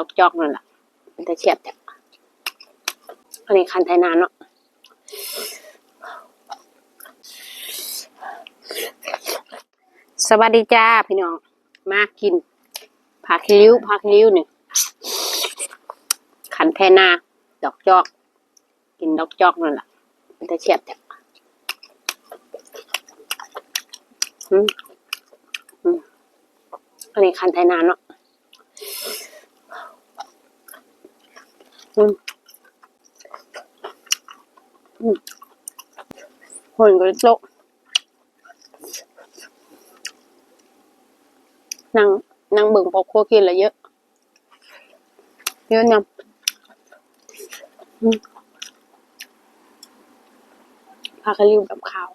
ดอกจอกนั่นแหละมันจะเฉียบจ้ะอันนี้คันไทยนานเนาะสวัสดีจ้าพี่น้อง มากินผักลิ้วผักลิ้วหนี่งขันแทนา ดอกจอก กินดอกจอกนั่นแหละมันจะเฉียบจ้ะอืมอืมอันนี้คันไทยนานเนาะ อืมอืมคนก็โตะนั่งนั่งเบิ่งพอครัวกินละเยอะ เยอะนำพากันริวกับข้าว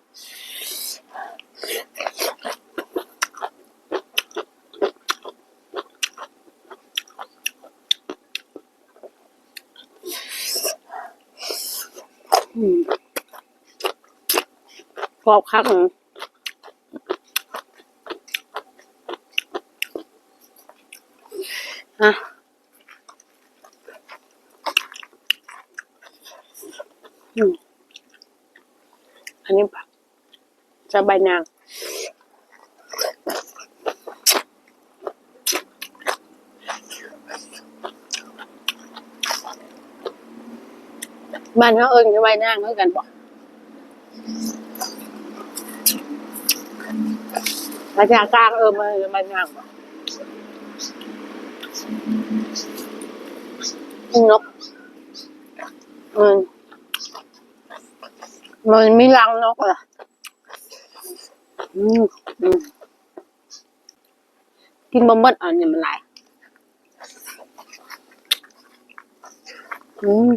อืม กรอบคักอะอันนี้ผักจะใบนางบ้านเขาเอิญจะใบนางเท่ากันบ่ ภาษากลางเออมาใบนางบ่นกมันมันมีรังนกเหรออืมอืมกินบะมดอันนี้มันหลายอืม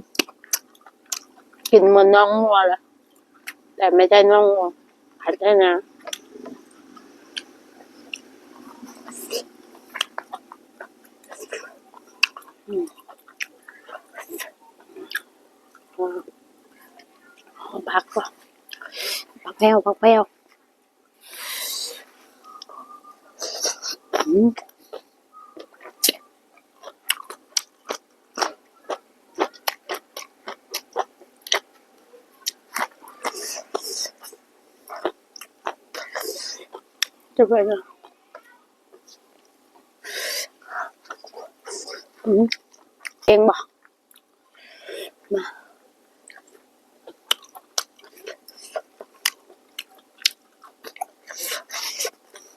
กินเหมือนน้องวัวเลยแต่ไม่ใช่น้องวัวผัดได้นะ เอาผักก่อนผักแพรวผักแพรวจะไปนะเองบอกมา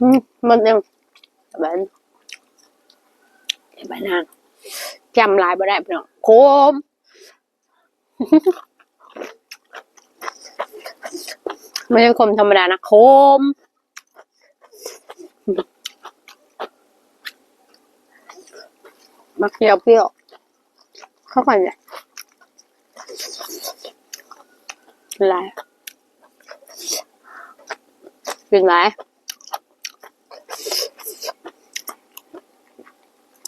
อืมมันยังแบบแบบนางจำลายบ่ได้พี่น้องโคมไม่ใช่คมธรรมดานะโคมมะเขียวเปรี้ยวเข้ากันเลยลายเป็นไร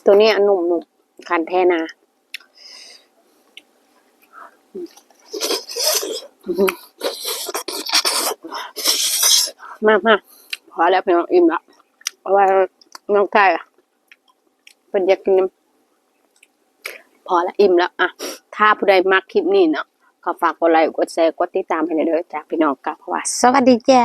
ตัวนี้หนุ่มหนุ่มคันแทนามามาพอแล้วเพียงอิ่มล้วเพราะว่าน้องไก่อะเป็นอยากกินน้ำพอละอิ่มแล้วอะถ้าผู้ใดมักคลิปนี้เนาะก็ฝากกดไลค์กดแชร์กดติดตามให้หน่อยเด้อจากพี่น้องกับเพราะว่า สวัสดีจ้า